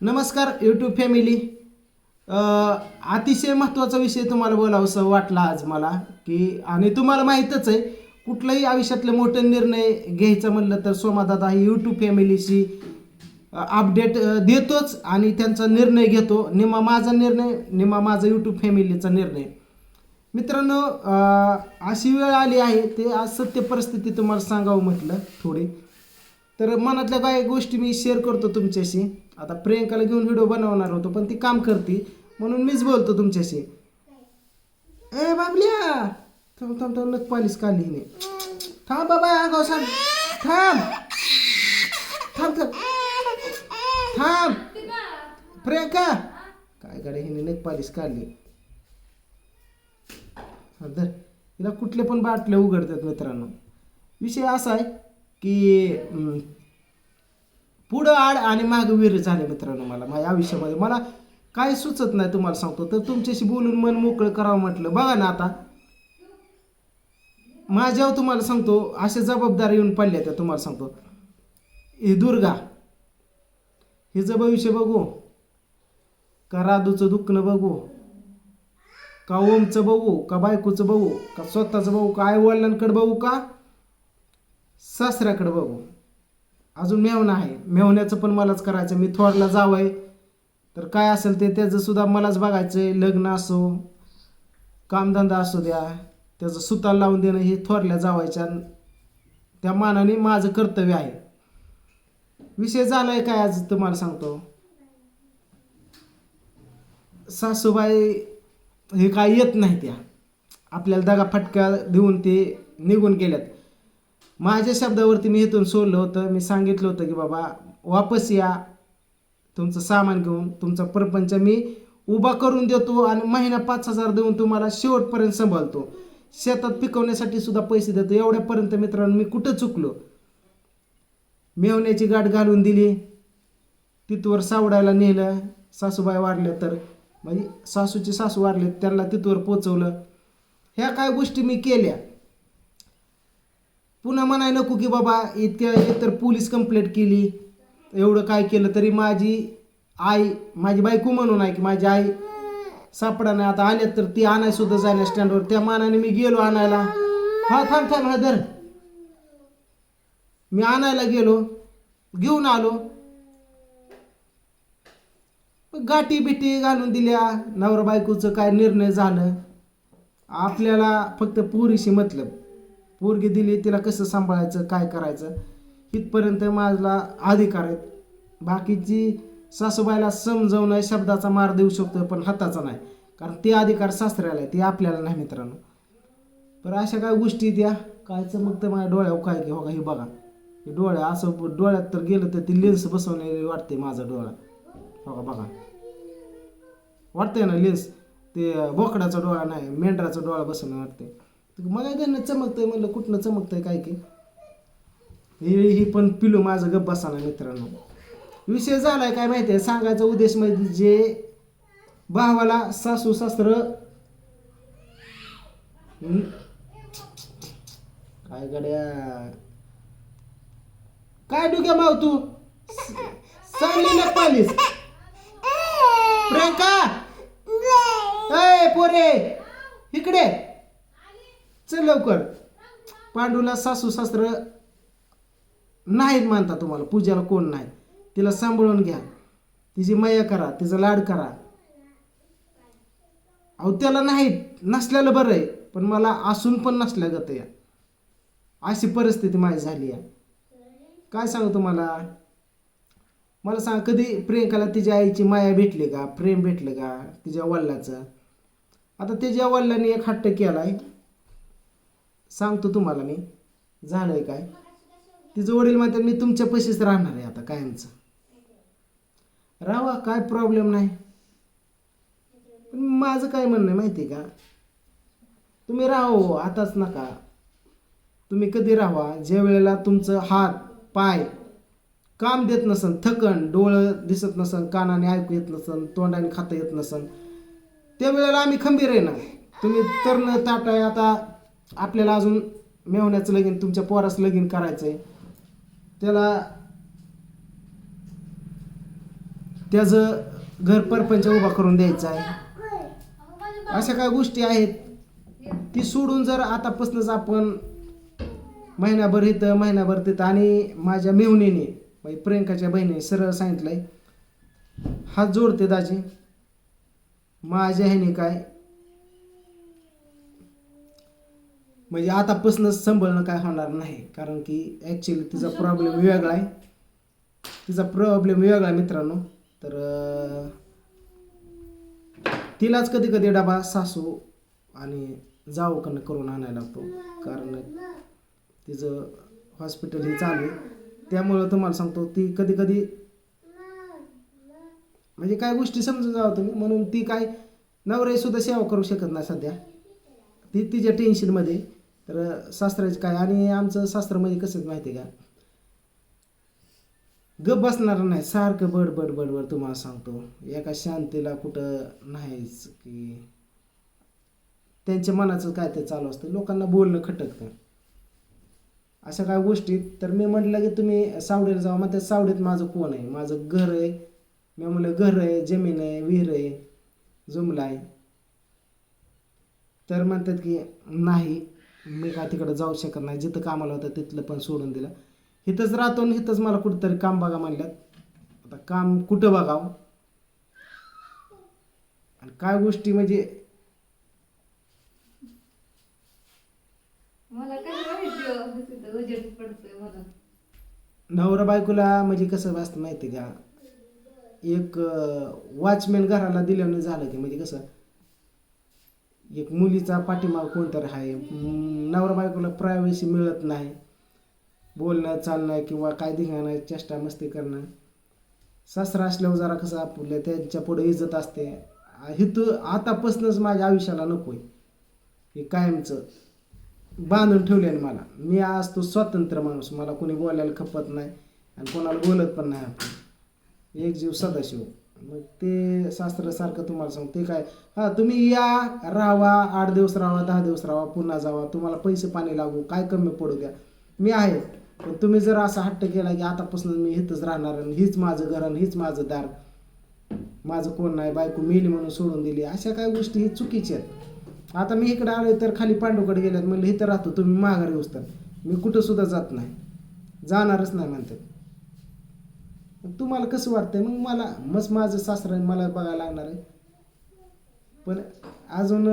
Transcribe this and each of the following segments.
नमस्कार YouTube family अतिशय महत्त्वाचा विषय तुम्हाला बोलावंसं वाटला आज मला की आणि तुम्हाला माहीतच आहे कुठलाही आयुष्यातले मोठे निर्णय घ्यायचं म्हणलं तर सोमादादा ही यूट्यूब फॅमिलीशी अपडेट देतोच आणि त्यांचा निर्णय घेतो. निमा माझा निर्णय निमा माझा यूट्यूब फॅमिलीचा निर्णय. मित्रांनो अशी वेळ आली आहे ते आज सत्य परिस्थिती तुम्हाला सांगावं म्हटलं थोडी. तर मनातल्या काही गोष्टी मी शेअर करतो तुमच्याशी. आता प्रियंकाला घेऊन व्हिडिओ बनवणार होतो पण ती काम करते. म्हणून मीच बोलतो तुमच्याशी. ए बाबल्या! थांब थांब थांब नक पालीस काढली हिने. थांब बाबा आगाव सांग थांब. थांब थांब. थांब. प्रियंका! काय कडे हिने नक पालीस काढली. धर. हिला कुठले पण बाटले उघडतात मित्रांनो. विषय असा आहे की पुढं आड आणि माग वीर झाले मित्रांनो मला माझ्या आयुष्यामध्ये. मला काय सुचत नाही तुम्हाला सांगतो तर तुमच्याशी बोलून मन मोकळं करावं म्हटलं. बघा ना आता. माझ्यावर तुम्हाला सांगतो अशा जबाबदारी येऊन पडल्या त्या तुम्हाला सांगतो. ही दुर्गा हिचं भविष्य बघू का राधूचं दुखणं बघू का ओमचं बघू का बायकोचं बघू का स्वतःचं बघू का आई वडिलांकडे बघू का? सासऱ्याकडे बघू. अजून मेवणं आहे. मेवण्याचं पण मलाच करायचं मी थोडला जावं तर काय असेल ते त्याचं सुद्धा मलाच बघायचं आहे लग्न असो कामधंदा असू द्या त्याचं सुतार लावून देणं हे थोरल्या जावायच्या त्या मानाने माझं कर्तव्य आहे. विषय झाला आहे काय आज तुम्हाला सांगतो. सासूबाई हे काय येत नाही त्या. आपल्याला दगा फटका देऊन ते निघून गेल्यात. माझ्या शब्दावरती मी इथून सोडलं होतं. मी सांगितलं होतं की बाबा वापस या. तुमचं सामान घेऊन तुमचा परपंच मी उभा करून देतो आणि महिना पाच हजार देऊन तुम्हाला शेवटपर्यंत सांभाळतो. शेतात पिकवण्यासाठी सुद्धा पैसे देतो. एवढ्यापर्यंत मित्रांनो मी कुठं चुकलो? मेवण्याची गाठ घालून दिली. तिथवर सावडायला नेलं. सासूबाई वारल्या तर म्हणजे सासूचे सासू वारले त्यांना तिथवर पोचवलं. ह्या काय गोष्टी मी केल्या? पुन्हा म्हणाय नको की बाबा इतक्या एकतर पोलीस कंप्लेंट केली. एवढं काय केलं तरी माझी आई माझी बायको म्हणून आहे की माझी आई सापडा नाही. आता आल्या तर ती आणाय सुद्धा जाण्या स्टँडवर त्या मानाने मी गेलो आणायला. हा थांब थांब हा धर मी आणायला गेलो घेऊन आलो. गाठी बिटी घालून दिल्या. नवरा बायकोचं काय निर्णय झालं? आपल्याला फक्त पुरीशी मतलब. पोरगी दिली तिला कसं सांभाळायचं काय करायचं? इथपर्यंत माझा अधिकार आहेत. बाकीची सासूबाईला समजवणं शब्दाचा मार देऊ शकतो पण हाताचा नाही. कारण ते अधिकार सासऱ्याला आहे ते आपल्याला नाही मित्रांनो. पर अशा काय गोष्टी द्या काय चमकतं माझ्या डोळ्यावर काय की हो का हे बघा. हे डोळ्या असं डोळ्यात तर गेलं तर ती लेन्स बसवणे वाटते माझा डोळा. हो का बघा. वाटतंय ना लेन्स ते बोकडाचा डोळा नाही मेंढराचा डोळा बसवणं वाटते. मला त्यांना चमकतंय म्हणलं कुठनं चमकतंय काय की? ही ही पण पिलू माझं गप्प बसाना मित्रांनो. विषय झालाय काय माहिती आहे? सांगायचा उद्देश म्हणजे जे भावाला सासू सासर काय गड्या? काय डुक्या माव तू? चांगली ना पालीस. प्रियंका! ए पोरे! इकडे. चल लवकर. पांडूला सासू सासर नाहीत मानता तुम्हाला पूजाला कोण नाही. तिला सांभाळून घ्या. तिची मया करा तिचा लाड करा. अहो त्याला नाहीत नसल्याला बरं आहे पण मला असून पण नसल्या गत या. अशी परिस्थिती माझी झाली आहे काय सांगू तुम्हाला? मला सांग कधी प्रियंकाला तिच्या आईची माया भेटली का? प्रेम भेटलं का? तिच्या वडिलाचं? आता तिच्या वडिलांनी एक हट्ट आहे सांगतो तुम्हाला मी. झालंय काय? तिचं वडील म्हणतात मी तुमच्या पैसेच राहणार आहे आता कायमचं. राहा काय प्रॉब्लेम नाही. पण माझं काय म्हणणं आहे माहिती आहे का? तुम्ही राहो आताच नका. तुम्ही कधी राहा ज्या वेळेला तुमचं हात पाय काम देत नसन थकन डोळं दिसत नसन कानाने ऐकू येत नसन तोंडाने खाता येत नसन त्यावेळेला आम्ही खंबीर आहे ना. तुम्ही तरण ताटाय आता आपल्याला अजून मेवण्याचं लगीन तुमच्या पोराचं लगीन करायचं आहे त्याला त्याचं घर परपंच उभा करून द्यायचं आहे अशा काय गोष्टी आहेत? ती सोडून जर आतापासूनच आपण महिनाभर इथं महिनाभर तिथं आणि माझ्या मेहुणीने म्हणजे प्रियंकाच्या बहिणीने सरळ सांगितलंय हात जोडते दाजी. माझ्या ह्याने काय म्हणजे आतापासून सांभाळणं काय होणार नाही कारण की ॲक्च्युली तिचा प्रॉब्लेम वेगळा आहे. तिचा प्रॉब्लेम वेगळा आहे मित्रांनो. तर तिलाच कधी कधी डबा सासू आणि जाऊकडनं करून आणायला लागतो. कारण तिचं हॉस्पिटल हे चालू आहे. त्यामुळं तुम्हाला सांगतो ती कधी कधी म्हणजे काय गोष्टी समजून जावं तुम्ही. म्हणून ती काय नवरे सुद्धा सेवा करू शकत नाही सध्या. ती तिच्या टेन्शनमध्ये तर शास्त्राचे काय? आणि आमचं शास्त्रामध्ये कसं माहिती आहे का? गप बसणार नाही. सारखं बड बड बड बड तुम्हाला सांगतो. एका शांतीला कुठं नाहीच की त्यांच्या मनाचं काय ते चालू असतं. लोकांना बोलणं खटकतं. अशा काय गोष्टीत तर मी म्हटलं की तुम्ही सावडीला जावा. मग त्या सावडीत माझं कोण आहे? माझं घर आहे. मी म्हणलं घर आहे जमीन आहे विहीर आहे जुमला आहे. तर म्हणतात की नाही. मी काय तिकडं जाऊ शकत नाही. जिथं कामाला होतं तिथलं पण सोडून दिलं. इथंच राहतो आणि इथंच मला कुठंतरी काम बघा म्हणल्यात. आता काम कुठं बघावं? आणि काय गोष्टी म्हणजे मला काय माहिती हो, तिथं उजेड पडतोय मला नवरा बायकोला म्हणजे कसं असतं माहिती का? एक वॉचमॅन घराला दिल्याने झालं की म्हणजे कसं? एक मुलीचा पाठीमाग कोणतरी आहे. नवरा बायकोला प्रायव्हसी मिळत नाही. बोलणं चालणं किंवा काय दिघाणं चेष्टा मस्ती करणं. सासरा असल्यावर जरा कसं आपल्या त्यांच्या पुढे इज्जत असते. इथं आतापासूनच माझ्या आयुष्याला नको आहे हे कायमचं बांधून ठेवल्याने मला. मी आज तो स्वतंत्र माणूस. मला कोणी बोलायला खपत नाही आणि कोणाला बोलत पण नाही आपण. एक जीव सदाशिव. मग ते शास्त्रासारखं तुम्हाला सांग ते काय? हां तुम्ही या राहावा आठ दिवस राहावा दहा दिवस राहावा पुन्हा जावा तुम्हाला पैसे पाणी लागू काय कमी पडू द्या. मी आहे पण तुम्ही जर असा हट्ट केला की आतापासून मी इथंच राहणार आणि हीच माझं घर आणि हीच माझं दार. माझं कोण नाही बायको मेली म्हणून सोडून दिली. अशा काय गोष्टी ही चुकीच्या आहेत. आता मी इकडे आलो तर खाली पांडूकडे गेल्यात म्हणलं इथं राहतो तुम्ही माघारी येऊस तर मी कुठंसुद्धा जात नाही. जाणारच नाही म्हणतात. मग तुम्हाला कसं वाटतंय? मग मला मग माझं सासरं मला बघायला लागणार आहे. पण अजून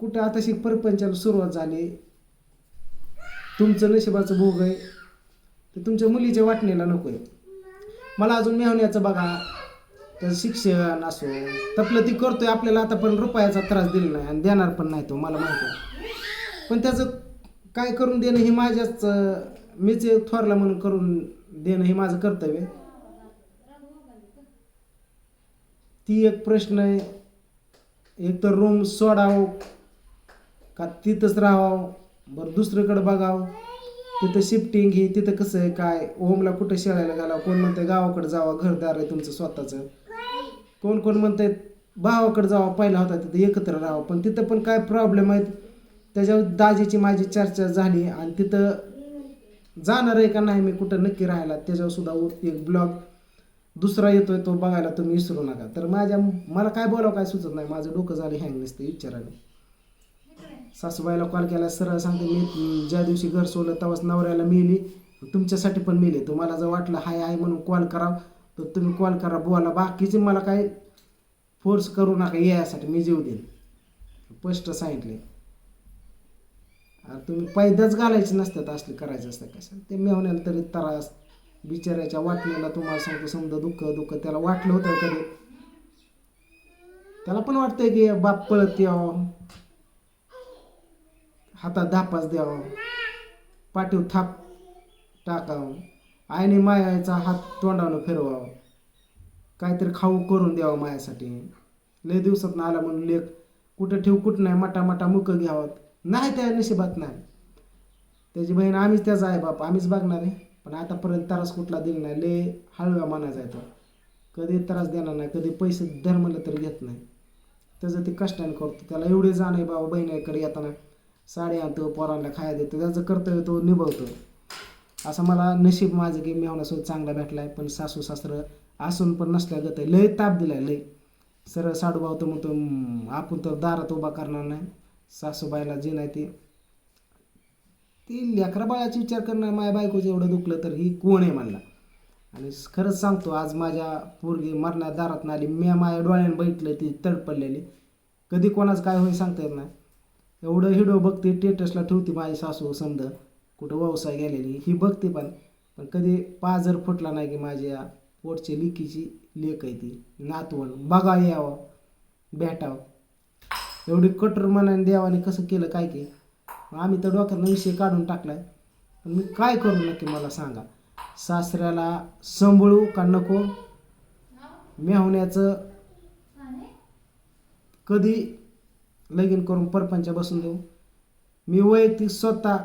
कुठं आताशी परपंचाला सुरुवात झाली. तुमचं नशिबाचं भोग आहे. तर तुमच्या मुलीच्या वाटणीला नको आहे मला अजून मेहण्याचं बघा. त्याचं शिक्षण असो तपलं ती करतोय आपल्याला आता पण रुपयाचा त्रास दिला नाही आणि देणार पण नाही तो मला माहिती आहे. पण त्याचं काय करून देणं हे माझ्याच मीच थोरला म्हणून करून देणं हे माझं कर्तव्य आहे. ती एक प्रश्न आहे. एक तर रूम सोडावं का तिथंच राहावं? बरं दुसरीकडं बघावं. तिथं शिफ्टिंग ही तिथं कसं आहे काय? ओमला कुठं शेळायला घालावं? कोण म्हणतंय गावाकडे जावं? घरदार आहे तुमचं स्वतःचं. कोण कोण म्हणतंय भावाकडे जावं? पहिला होता तिथं एकत्र राहावं. पण तिथं पण काय प्रॉब्लेम आहेत? त्याच्यावर दाजीची माझी चर्चा झाली आणि तिथं जाणार आहे का नाही मी कुठं नक्की राहायला? त्याच्यावर सुद्धा एक ब्लॉग दुसरा येतोय तो बघायला तुम्ही विसरू नका. तर माझ्या मला काय बोलावं काय सुचत नाही. माझं डोकं झालं हँग नसते विचाराने सासूबाईला कॉल केला सरळ सांगते मी ज्या दिवशी घर सोडलं तेव्हाच नवऱ्याला मिली. तुमच्यासाठी पण मिले तुम्हाला जर वाटलं हाय आहे म्हणून कॉल करावं तर तुम्ही कॉल करा बोला बाकीचे मला काय फोर्स करू नका यासाठी. मी जीव देईन. स्पष्ट सांगितले तुम्ही पैदाच घालायचे नसतात असले करायचे असतात कसं ते मेवण्याला तरी त्रास बिचाऱ्याच्या वाटण्याला तुम्हाला सांगतो समजा दुःख दुःख त्याला वाटलं होतं कधी. त्याला पण वाटतंय की बाप पळत यावं. हातात धापास द्यावं. पाठीव थाप टाकावं. आईने मायाचा हात तोंडावनं फिरवावं. काहीतरी खाऊ करून द्यावं मायासाठी. लय दिवसात आला म्हणून लेख कुठं ठेवू कुठं नाही मटा मटा मुकं घ्यावं. नाही त्या नशिबात नाही. त्याची बहीण आम्हीच त्याचा आहे बाप आम्हीच बघणार. आहे पण आतापर्यंत त्रास कुठला दिला नाही. लय हळव्या मनाचा आहे तो. कधी त्रास देणार नाही कधी पैसे धर म्हणलं तरी घेत नाही. त्याचं ते कष्टाने करतो. त्याला एवढे जाण आहे बाबा बहिणीकडे येताना साडी आणतो पोरांना खाया देतो. त्याचं कर्तव्य तो निभवतो. असं मला नशीब माझं की मेहनासोबत चांगला भेटला आहे पण सासू सासरं असून पण नसल्यागत आहे. लय ताप दिलाय लय. सरळ साडूभाऊ तर म्हणतो आपण तर दारात उभा करणार नाही. सासूबाईला जे नाही ते ती लेकरा बाळाचा विचार करणं माझ्या बायकोचं एवढं दुखलं तर ही कोण आहे म्हणला. आणि खरंच सांगतो आज माझ्या पोरगी मरण्या दारात आली मी माझ्या डोळ्यानं बघितलं ती तडपडलेली कधी कोणाचं काय होईल सांगता येत नाही. एवढं हिडो बघते टेटसला ठेवते माझी सासू समजा कुठं व्यवसाय गेलेली ही बघते पण पण कधी पाजर फुटला नाही की माझ्या पोटच्या लिकीची लेक आहे ती. नातवण बघा यावं भेटावं. एवढी कठोर मनाने देवाने कसं केलं काय की आम्ही तर डोक्यातनं विषय काढून टाकलाय. पण मी काय करू नक्की मला सांगा. सासऱ्याला सांभाळू का नको? मेहण्याचं कधी लगीन करून परपंच बसून देऊ? मी वैयक्तिक स्वतः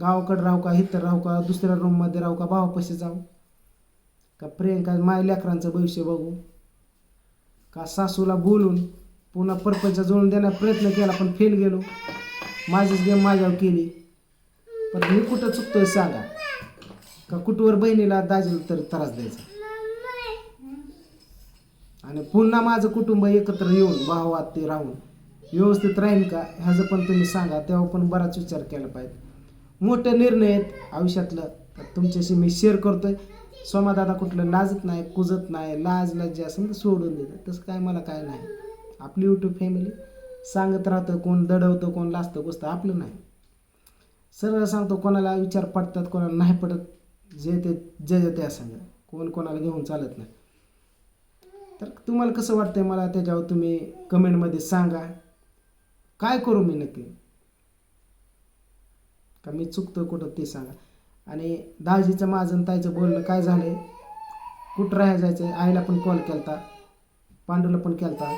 गावाकडे राहू का इतर राहू का दुसऱ्या रूममध्ये राहू का भावापाशी जाऊ? का प्रियंका माझ्या लेकरांचं भविष्य बघू? का सासूला बोलून पुन्हा परपंच जोडून देण्याचा प्रयत्न केला पण फेल गेलो? माझीच गेम माझ्यावर केली. पण मी कुठं चुकतोय सांगा. का कुठवर बहिणीला दाजीला तर त्रास द्यायचा? आणि पुन्हा माझं कुटुंब एकत्र येऊन भावात ते राहून व्यवस्थित राहील का? ह्याचं पण तुम्ही सांगा. तेव्हा पण बराच विचार केला पाहिजे. मोठे निर्णय आहेत आयुष्यातलं. तर तुमच्याशी मी शेअर करतोय. सोमादादा कुठलं लाजत नाही कुजत नाही लाज लज्जा तर सोडून देतं तसं काय मला काय नाही. आपली यूट्यूब फॅमिली सांगत राहतं कोण दडवतं कोण लाजतं बसतं आपलं नाही. सरळ सांगतो कोणाला विचार पडतात कोणाला नाही पडत जे ते जे जे त्या सांगा कोण कोणाला घेऊन चालत नाही. तर तुम्हाला कसं वाटतंय मला त्याच्यावर तुम्ही कमेंटमध्ये सांगा. काय करू मी नक्की? का मी चुकतो कुठं ते सांगा. आणि दाजीचं माझं आणि ताईचं बोलणं काय झालंय? कुठं राहायला जायचं आईला पण कॉल केलता. पांडूला पण केलता.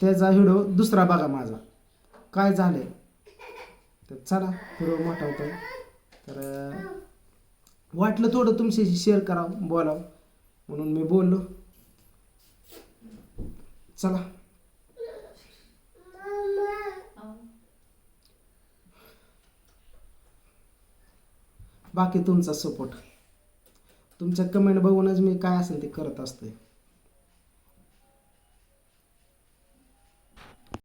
त्याचा व्हिडिओ दुसरा बघा माझा. काय झालंय? तर चला व्हिडिओ मोठा होतो. तर वाटलं थोडं तुमच्याशी शेअर करावं बोलावं. म्हणून मी बोललो. चला. बाकी तुमचा सपोर्ट तुमच्या कमेंट बघूनच मी काय असेल ते करत असते